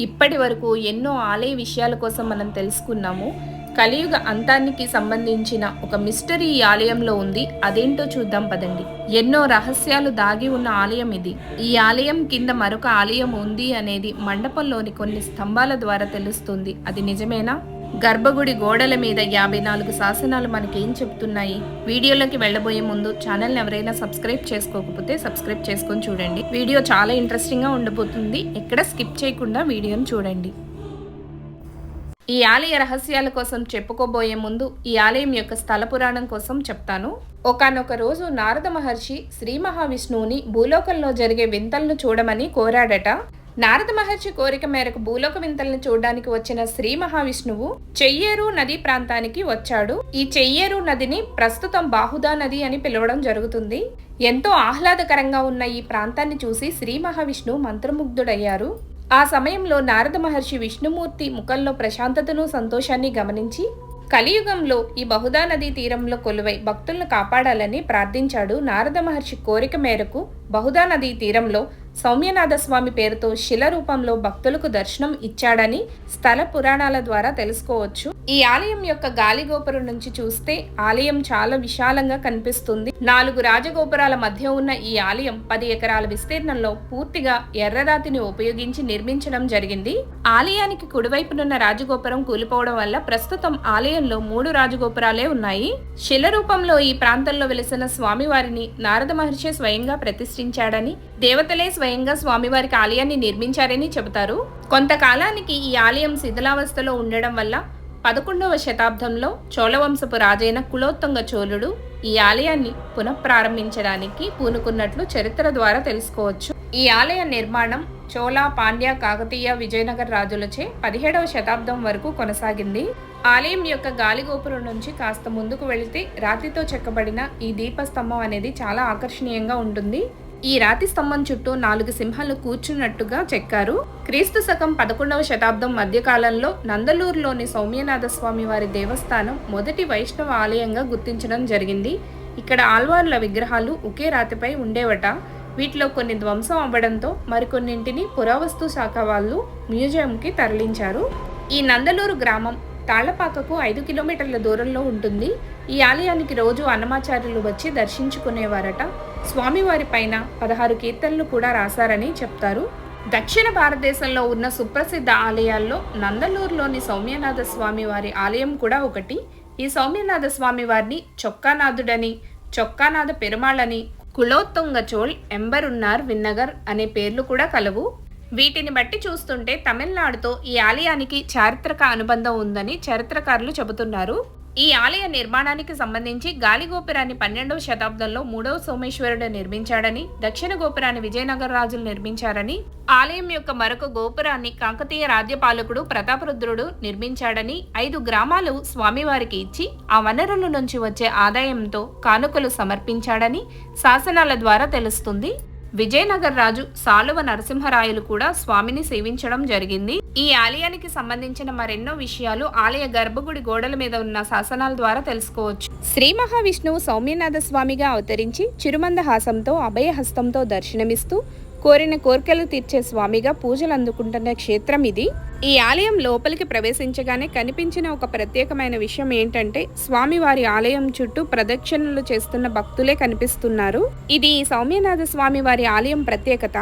ఇప్పటి వరకు ఎన్నో ఆలయ విషయాల కోసం మనం తెలుసుకున్నాము. కలియుగ అంతానికి సంబంధించిన ఒక మిస్టరీ ఈ ఆలయంలో ఉంది. అదేంటో చూద్దాం పదండి. ఎన్నో రహస్యాలు దాగి ఉన్న ఆలయం ఇది. ఈ ఆలయం కింద మరొక ఆలయం ఉంది అనేది మండపంలోని కొన్ని స్తంభాల ద్వారా తెలుస్తుంది. అది నిజమేనా? గర్భగుడి గోడల మీద యాభై నాలుగు శాసనాలు మనకేం చెప్తున్నాయి? వీడియోలోకి వెళ్ళబోయే ముందు ఛానల్ని ఎవరైనా సబ్స్క్రైబ్ చేసుకోకపోతే సబ్స్క్రైబ్ చేసుకొని చూడండి. వీడియో చాలా ఇంట్రెస్టింగ్గా ఉండబోతుంది. ఎక్కడ స్కిప్ చేయకుండా వీడియోని చూడండి. ఈ ఆలయ రహస్యాల కోసం చెప్పుకోబోయే ముందు ఈ ఆలయం యొక్క స్థల పురాణం కోసం చెప్తాను. ఒకనొక రోజు నారద మహర్షి శ్రీ మహావిష్ణువుని భూలోకంలో జరిగే వింతలను చూడమని కోరాడట. నారద మహర్షి కోరిక మేరకు భూలోక వింతలను చూడడానికి వచ్చిన శ్రీ మహావిష్ణువు చెయ్యేరు నదీ ప్రాంతానికి వచ్చాడు. ఈ చెయ్యేరు నదిని ప్రస్తుతం బాహుదా నది అని పిలవడం జరుగుతుంది. ఎంతో ఆహ్లాదకరంగా ఉన్న ఈ ప్రాంతాన్ని చూసి శ్రీ మహావిష్ణువు మంత్రముగ్ధుడయ్యారు. ఆ సమయంలో నారద మహర్షి విష్ణుమూర్తి ముఖంలో ప్రశాంతతను సంతోషాన్ని గమనించి కలియుగంలో ఈ బహుదా నదీ తీరంలో కొలువై భక్తులను కాపాడాలని ప్రార్థించాడు నారద మహర్షి కోరిక మేరకు బహుదా నదీ తీరంలో సౌమ్యనాథ స్వామి పేరుతో శిల రూపంలో భక్తులకు దర్శనం ఇచ్చాడని స్థల పురాణాల ద్వారా తెలుసుకోవచ్చు. ఈ ఆలయం యొక్క గాలిగోపురం నుంచి చూస్తే ఆలయం చాలా విశాలంగా కనిపిస్తుంది. నాలుగు రాజగోపురాల మధ్య ఉన్న ఈ ఆలయం పది ఎకరాల విస్తీర్ణంలో పూర్తిగా ఎర్రరాతిని ఉపయోగించి నిర్మించడం జరిగింది. ఆలయానికి కుడివైపునున్న రాజగోపురం కూలిపోవడం వల్ల ప్రస్తుతం ఆలయంలో మూడు రాజగోపురాలే ఉన్నాయి. శిల రూపంలో ఈ ప్రాంతంలో వెలిసిన స్వామివారిని నారద మహర్షి స్వయంగా ప్రతిష్ఠించాడని దేవతలే స్వయంగా స్వామివారికి ఆలయాన్ని నిర్మించారని చెబుతారు. కొంతకాలానికి ఈ ఆలయం శిథిలావస్థలో ఉండడం వల్ల పదకొండవ శతాబ్దంలో చోళవంశపు రాజైన కులోత్తంగ చోళుడు ఈ ఆలయాన్ని పునఃప్రారంభించడానికి పూనుకున్నట్లు చరిత్ర ద్వారా తెలుసుకోవచ్చు. ఈ ఆలయ నిర్మాణం చోళ పాండ్య కాకతీయ విజయనగర రాజులచే పదిహేడవ శతాబ్దం వరకు కొనసాగింది. ఆలయం యొక్క గాలిగోపురం నుంచి కాస్త ముందుకు వెళితే రాతితో చెక్కబడిన ఈ దీపస్తంభం అనేది చాలా ఆకర్షణీయంగా ఉంటుంది. ఈ రాతి స్తంభం చుట్టూ నాలుగు సింహాలు కూర్చున్నట్టుగా చెక్కారు. క్రీస్తు శకం పదకొండవ శతాబ్దం మధ్యకాలంలో నందలూరులోని సౌమ్యనాథ స్వామి వారి దేవస్థానం మొదటి వైష్ణవ ఆలయంగా గుర్తించడం జరిగింది. ఇక్కడ ఆల్వార్ల విగ్రహాలు ఒకే రాతిపై ఉండేవట. వీటిలో కొన్ని ధ్వంసం అవ్వడంతో మరికొన్నింటిని పురావస్తు శాఖ వాళ్ళు మ్యూజియంకి తరలించారు. ఈ నందలూరు గ్రామం తాళ్ళపాకకు ఐదు కిలోమీటర్ల దూరంలో ఉంటుంది. ఈ ఆలయానికి రోజు అన్నమాచార్యులు వచ్చి దర్శించుకునేవారట. స్వామివారి పైన పదహారు కీర్తనలు కూడా రాశారని చెప్తారు. దక్షిణ భారతదేశంలో ఉన్న సుప్రసిద్ధ ఆలయాల్లో నందలూరులోని సౌమ్యనాథ స్వామి వారి ఆలయం కూడా ఒకటి. ఈ సౌమ్యనాథ స్వామి వారిని చొక్కానాథుడని చొక్కానాథ పెరుమాళని కులోత్తుంగ చోళ్ ఎంబరున్నార్ విన్నగర్ అనే పేర్లు కూడా కలవు. వీటిని బట్టి చూస్తుంటే తమిళనాడుతో ఈ ఆలయానికి చారిత్రక అనుబంధం ఉందని చరిత్రకారులు చెబుతున్నారు. ఈ ఆలయ నిర్మాణానికి సంబంధించి గాలి గోపురాన్ని పన్నెండవ శతాబ్దంలో మూడవ సోమేశ్వరుడు నిర్మించాడని దక్షిణ గోపురాన్ని విజయనగర రాజులు నిర్మించారని ఆలయం యొక్క మరొక గోపురాన్ని కాకతీయ రాజ్యపాలకుడు ప్రతాపరుద్రుడు నిర్మించాడని ఐదు గ్రామాలు స్వామివారికి ఇచ్చి ఆ వనరుల నుంచి వచ్చే ఆదాయంతో కానుకలు సమర్పించాడని శాసనాల ద్వారా తెలుస్తుంది. విజయనగర రాజు సాలువ నరసింహరాయలు కూడా స్వామిని సేవించడం జరిగింది. ఈ ఆలయానికి సంబంధించిన మరెన్నో విషయాలు ఆలయ గర్భగుడి గోడల మీద ఉన్న శాసనాల ద్వారా తెలుసుకోవచ్చు. శ్రీ మహావిష్ణువు సౌమ్యనాథ స్వామిగా అవతరించి చిరుమందహాసంతో అభయహస్తంతో దర్శనమిస్తూ కోరిన కోరికలు తీర్చే స్వామిగా పూజలు అందుకుంటున్న క్షేత్రం ఇది. ఈ ఆలయం లోపలికి ప్రవేశించగానే కనిపించిన ఒక ప్రత్యేకమైన విషయం ఏంటంటే స్వామివారి ఆలయం చుట్టూ ప్రదక్షిణలు చేస్తున్న భక్తులే కనిపిస్తున్నారు. ఇది ఈ సౌమ్యనాథ స్వామి వారి ఆలయం ప్రత్యేకత.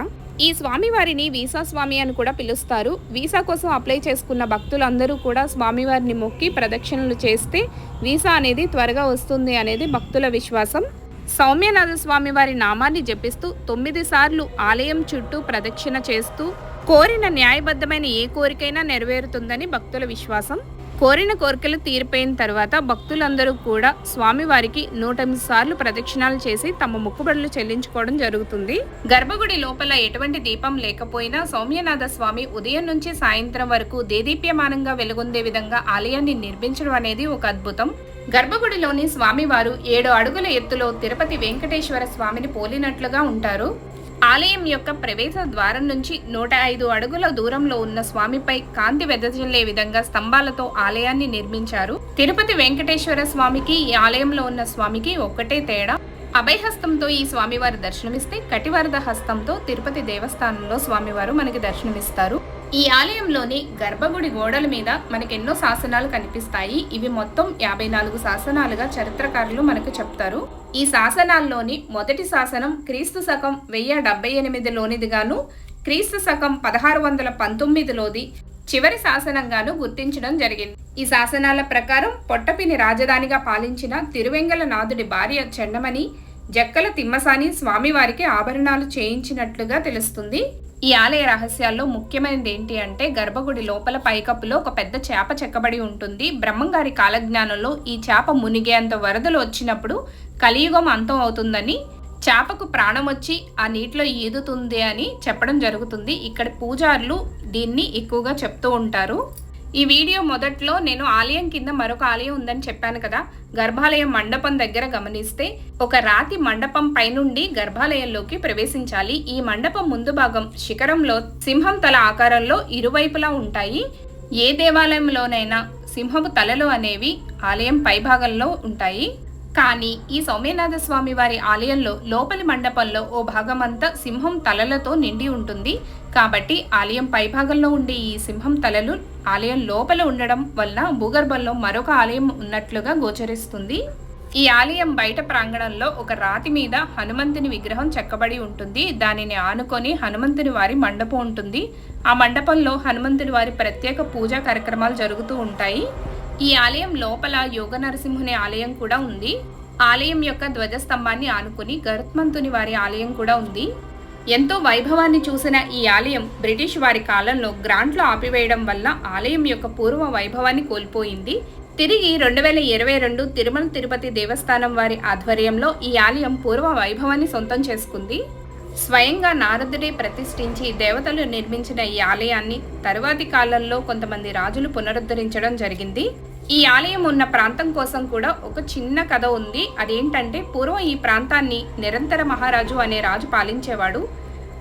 ఈ స్వామివారిని వీసా స్వామి అని కూడా పిలుస్తారు. వీసా కోసం అప్లై చేసుకున్న భక్తులందరూ కూడా స్వామివారిని మొక్కి ప్రదక్షిణలు చేస్తే వీసా అనేది త్వరగా వస్తుంది అనేది భక్తుల విశ్వాసం. సౌమ్యనాథస్వామి వారి నామాన్ని జపిస్తూ తొమ్మిది సార్లు ఆలయం చుట్టూ ప్రదక్షిణ చేస్తూ కోరిన న్యాయబద్ధమైన ఏ కోరికైనా నెరవేరుతుందని భక్తుల విశ్వాసం. కోరిన కోరికలు తీరిపోయిన తర్వాత భక్తులందరూ కూడా స్వామివారికి నూట ఎనిమిది సార్లు ప్రదక్షిణాలు చేసి తమ మొక్కుబడులు చెల్లించుకోవడం జరుగుతుంది. గర్భగుడి లోపల ఎటువంటి దీపం లేకపోయినా సౌమ్యనాథ స్వామి ఉదయం నుంచి సాయంత్రం వరకు దేదీప్యమానంగా వెలుగొందే విధంగా ఆలయాన్ని నిర్మించడం అనేది ఒక అద్భుతం. గర్భగుడిలోని స్వామివారు ఏడు అడుగుల ఎత్తులో తిరుపతి వెంకటేశ్వర స్వామిని పోలినట్లుగా ఉంటారు. ఆలయం యొక్క ప్రవేశ ద్వారం నుంచి నూట ఐదు అడుగుల దూరంలో ఉన్న స్వామిపై కాంతి వెదజల్లే విధంగా స్తంభాలతో ఆలయాన్ని నిర్మించారు. తిరుపతి వెంకటేశ్వర స్వామికి ఈ ఆలయంలో ఉన్న స్వామికి ఒక్కటే తేడా. అభయహస్తంతో ఈ స్వామివారు దర్శనమిస్తే కటివరద హస్తంతో తిరుపతి దేవస్థానంలో స్వామివారు మనకి దర్శనమిస్తారు. ఈ ఆలయంలోని గర్భగుడి గోడల మీద మనకు ఎన్నో శాసనాలు కనిపిస్తాయి. ఇవి మొత్తం యాభై నాలుగు శాసనాలుగా చరిత్రకారులు మనకు చెప్తారు. ఈ శాసనాల్లోని మొదటి శాసనం క్రీస్తు శకం వెయ్యి డెబ్బై ఎనిమిదిలోనిదిగాను క్రీస్తు శకం పదహారు వందల పంతొమ్మిదిలోది చివరి శాసనంగాను గుర్తించడం జరిగింది. ఈ శాసనాల ప్రకారం పొట్టపిని రాజధానిగా పాలించిన తిరువెంగల నాథుడి భార్య చెండమని జక్కల తిమ్మసాని స్వామివారికి ఆభరణాలు చేయించినట్లుగా తెలుస్తుంది. ఈ ఆలయ రహస్యాల్లో ముఖ్యమైనది ఏంటి అంటే గర్భగుడి లోపల పైకప్పులో ఒక పెద్ద చేప చెక్కబడి ఉంటుంది. బ్రహ్మంగారి కాలజ్ఞానంలో ఈ చేప మునిగేంత వరదలు వచ్చినప్పుడు కలియుగం అంతం అవుతుందని చేపకు ప్రాణం వచ్చి ఆ నీటిలో ఈదుతుంది అని చెప్పడం జరుగుతుంది. ఇక్కడ పూజారులు దీన్ని ఎక్కువగా చెప్తూ ఉంటారు. ఈ వీడియో మొదట్లో నేను ఆలయం కింద మరొక ఆలయం ఉందని చెప్పాను కదా. గర్భాలయం మండపం దగ్గర గమనిస్తే ఒక రాతి మండపం పైనుండి గర్భాలయంలోకి ప్రవేశించాలి. ఈ మండపం ముందు భాగం శిఖరంలో సింహం తల ఆకారంలో ఇరువైపులా ఉంటాయి. ఏ దేవాలయంలోనైనా సింహపు తలలు అనేవి ఆలయం పైభాగంలో ఉంటాయి. కానీ ఈ సౌమ్యనాథ స్వామి వారి ఆలయంలో లోపలి మండపంలో ఓ భాగమంతా సింహం తలలతో నిండి ఉంటుంది. కాబట్టి ఆలయం పైభాగంలో ఉండే ఈ సింహం తలలు ఆలయం లోపల ఉండడం వలన భూగర్భంలో మరొక ఆలయం ఉన్నట్లుగా గోచరిస్తుంది. ఈ ఆలయం బయట ప్రాంగణంలో ఒక రాతి మీద హనుమంతుని విగ్రహం చెక్కబడి ఉంటుంది. దానిని ఆనుకొని హనుమంతుని వారి మండపం ఉంటుంది. ఆ మండపంలో హనుమంతుని వారి ప్రత్యేక పూజా కార్యక్రమాలు జరుగుతూ ఉంటాయి. ఈ ఆలయం లోపల యోగ నరసింహుని ఆలయం కూడా ఉంది. ఆలయం యొక్క ధ్వజస్తంభాన్ని ఆనుకుని గరుత్మంతుని వారి ఆలయం కూడా ఉంది. ఎంతో వైభవాన్ని చూసిన ఈ ఆలయం బ్రిటిష్ వారి కాలంలో గ్రాంట్లు ఆపివేయడం వల్ల ఆలయం యొక్క పూర్వ వైభవాన్ని కోల్పోయింది. తిరిగి రెండు వేల ఇరవై రెండు తిరుమల తిరుపతి దేవస్థానం వారి ఆధ్వర్యంలో ఈ ఆలయం పూర్వ వైభవాన్ని సొంతం చేసుకుంది. స్వయంగా నారదుడే ప్రతిష్ఠించి దేవతలు నిర్మించిన ఈ ఆలయాన్ని తరువాతి కాలంలో కొంతమంది రాజులు పునరుద్ధరించడం జరిగింది. ఈ ఆలయం ఉన్న ప్రాంతం కోసం కూడా ఒక చిన్న కథ ఉంది. అదేంటంటే పూర్వం ఈ ప్రాంతాన్ని నిరంతర మహారాజు అనే రాజు పాలించేవాడు.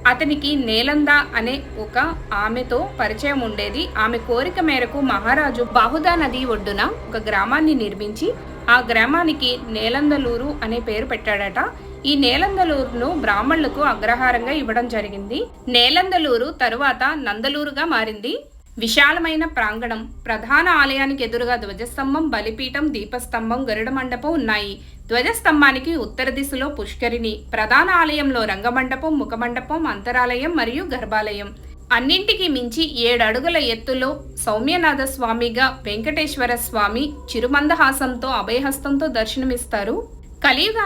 అతనికి నేలంద అనే ఒక ఆమెతో పరిచయం ఉండేది. ఆమె కోరిక మేరకు మహారాజు బాహుదా నది ఒడ్డున ఒక గ్రామాన్ని నిర్మించి ఆ గ్రామానికి నేలందలూరు అనే పేరు పెట్టాడట. ఈ నేలందలూరును బ్రాహ్మణులకు అగ్రహారంగా ఇవ్వడం జరిగింది. నేలందలూరు తరువాత నందలూరుగా మారింది. విశాలమైన ప్రాంగణం ప్రధాన ఆలయానికి ఎదురుగా ధ్వజస్తంభం బలిపీఠం దీపస్తంభం గరుడ మండపం ఉన్నాయి. ధ్వజస్తంభానికి ఉత్తర దిశలో పుష్కరిణి ప్రధాన ఆలయంలో రంగమండపం ముఖమండపం అంతరాలయం మరియు గర్భాలయం. అన్నింటికి మించి ఏడు అడుగుల ఎత్తులో సౌమ్యనాథ స్వామిగా వెంకటేశ్వర స్వామి చిరుమందహాసంతో అభయహస్తంతో దర్శనమిస్తారు. కలియుగ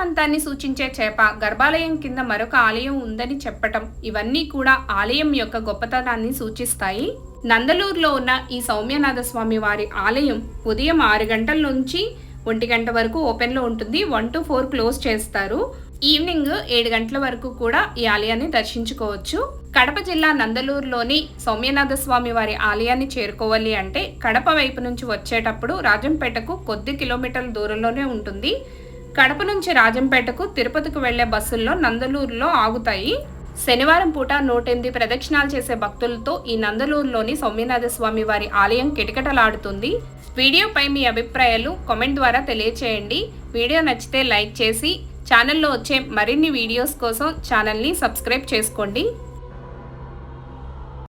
సూచించే చేప గర్భాలయం కింద మరొక ఆలయం ఉందని చెప్పటం ఇవన్నీ కూడా ఆలయం యొక్క గొప్పతనాన్ని సూచిస్తాయి. నందలూరులో ఉన్న ఈ సౌమ్యనాథ స్వామి వారి ఆలయం ఉదయం ఆరు గంటల నుంచి ఒంటి గంట వరకు ఓపెన్లో ఉంటుంది. వన్ టు ఫోర్ క్లోజ్ చేస్తారు. ఈవినింగ్ ఏడు గంటల వరకు కూడా ఈ ఆలయాన్ని దర్శించుకోవచ్చు. కడప జిల్లా నందలూరులోని సౌమ్యనాథ స్వామి వారి ఆలయాన్ని చేరుకోవాలి అంటే కడప వైపు నుంచి వచ్చేటప్పుడు రాజంపేటకు కొద్ది కిలోమీటర్ల దూరంలోనే ఉంటుంది. కడప నుంచి రాజంపేటకు తిరుపతికి వెళ్ళే బస్సుల్లో నందలూరులో ఆగుతాయి. శనివారం పూట నూటెనిమిది ప్రదక్షిణాలు చేసే భక్తులతో ఈ నందలూరులోని సౌమ్యనాథ స్వామి వారి ఆలయం కిటకిటలాడుతుంది. వీడియోపై మీ అభిప్రాయాలు కామెంట్ ద్వారా తెలియచేయండి. వీడియో నచ్చితే లైక్ చేసి ఛానల్లో వచ్చే మరిన్ని వీడియోస్ కోసం ఛానల్ని సబ్స్క్రైబ్ చేసుకోండి.